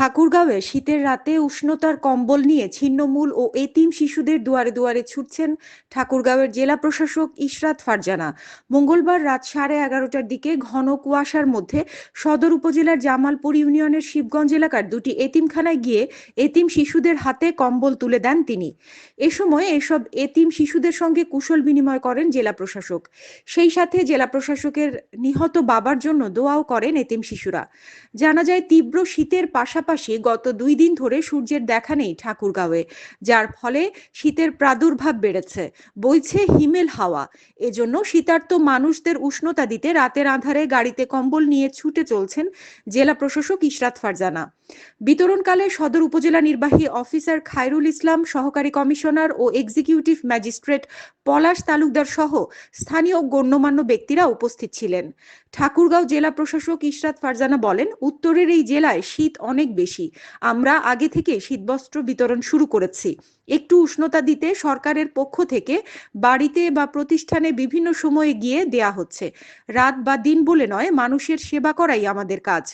ঠাকুরগাঁওয়ে শীতের রাতে উষ্ণতার কম্বল নিয়ে ছিন্নমূল ও এতিম শিশুদের দুয়ারে দুয়ারে ছুটছেন ঠাকুরগাঁওয়ের জেলা প্রশাসক ইশরাত ফারজানা। মঙ্গলবার রাত সাড়ে এগারোটার দিকে ঘন কুয়াশার মধ্যে সদর উপজেলার জামালপুর ইউনিয়নের শিবগঞ্জ এলাকার দুটি এতিমখানায় গিয়ে এতিম শিশুদের হাতে কম্বল তুলে দেন তিনি। এ সময় এসব এতিম শিশুদের সঙ্গে কুশল বিনিময় করেন জেলা প্রশাসক। সেই সাথে জেলা প্রশাসকের নিহত বাবার জন্য দোয়াও করেন এতিম শিশুরা। জানা যায়, তীব্র শীতের পাশাপাশি গত দুই দিন ধরে সূর্যের দেখা নেই ঠাকুরগাঁওয়ে, যার ফলে শীতের প্রাদুর্ভাব বেড়েছে। বইছে হিমেল হাওয়া। এজন্য শীতার্থ মানুষদের উষ্ণতা দিতে রাতের আধারে গাড়িতে কম্বল নিয়ে ছুটে চলছেন জেলা প্রশাসক ইশরাত ফারজানা। বিতরণকালে সদর উপজেলা নির্বাহী অফিসার খায়রুল ইসলাম, সহকারী কমিশনার ও এক্সিকিউটিভ ম্যাজিস্ট্রেট পলাশ তালুকদার সহ স্থানীয় গণ্যমান্য ব্যক্তিরা উপস্থিত ছিলেন। ঠাকুরগাঁও জেলা প্রশাসক ইশরাত ফারজানা বলেন, উত্তরের এই জেলায় শীত অনেক বেশি। আমরা আগে থেকে শীতবস্ত্র বিতরণ শুরু করেছি। একটু উষ্ণতা দিতে সরকারের পক্ষ থেকে বাড়িতে বা প্রতিষ্ঠানে বিভিন্ন সময়ে গিয়ে দেয়া হচ্ছে। রাত বা দিন বলে নয়, মানুষের সেবা করাই আমাদের কাজ।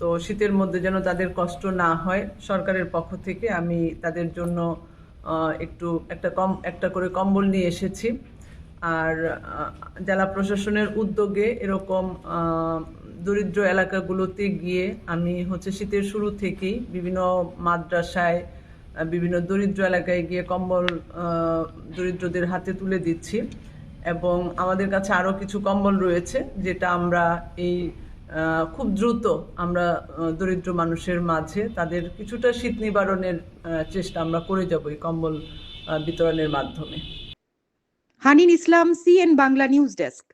তো শীতের মধ্যে যেন তাদের কষ্ট না হয়, সরকারের পক্ষ থেকে আমি তাদের জন্য একটু একটা কম, একটা করে কম্বল নিয়ে এসেছি। আর জেলা প্রশাসনের উদ্যোগে এরকম দরিদ্র এলাকাগুলোতে গিয়ে আমি হচ্ছে শীতের শুরু থেকেই বিভিন্ন মাদ্রাসায় বিভিন্ন দরিদ্র এলাকায় গিয়ে কম্বল দরিদ্রদের হাতে তুলে দিচ্ছি। এবং আমাদের কাছে আরও কিছু কম্বল রয়েছে, যেটা আমরা এই খুব দ্রুত আমরা দরিদ্র মানুষের মাঝে তাদের কিছুটা শীত নিবারণের চেষ্টা আমরা করে যাব এই কম্বল বিতরণের মাধ্যমে। Hanin Islam CN Bangla news desk